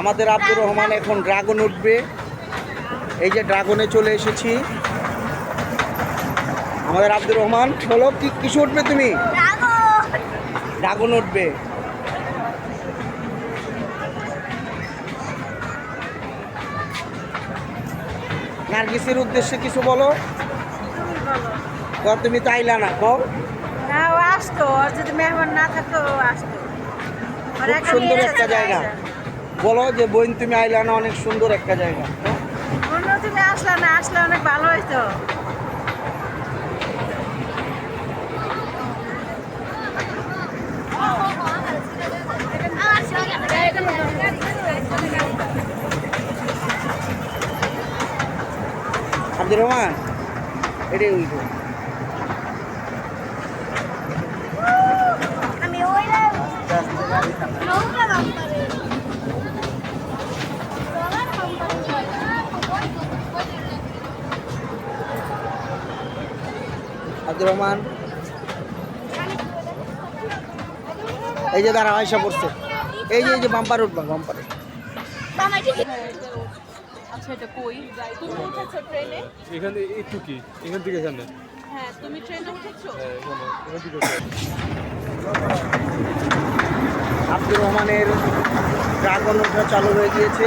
আমাদের আব্দুর রহমান এখন ড্রাগন উঠবে। এই যে ড্রাগনে চলে এসেছি। আমাদের আব্দুর রহমান বলো কি কিছু উঠবে তুমি? ড্রাগন উঠবে। নার্গিসের উদ্দেশ্যে কিছু বলো। তুমি তাইলা না কও না ও আসতো যদি মেহমান না থাকতো ও আসতো। খুব সুন্দর একটা জায়গা। বলো যে বোন তুমি আইলা না অনেক সুন্দর একটা জায়গা। তুমি আসলে না আসলে অনেক ভালো হইতো। আব্দুর রহমান এটাই উঠবো আব্দুর রহমান। এই যে দাঁড়া আয়সা পড়ছে। এই যে এই যে বাম্পার উঠবা বাম্পারে আচ্ছা এটা কই? তুমি উঠেছো ট্রেনে? এখানে একটু কি? এখান থেকে এখানে। হ্যাঁ তুমি ট্রেনে উঠেছো? হ্যাঁ আব্দুর রহমানের ড্রাগন ওঠা চালু হয়ে গিয়েছে।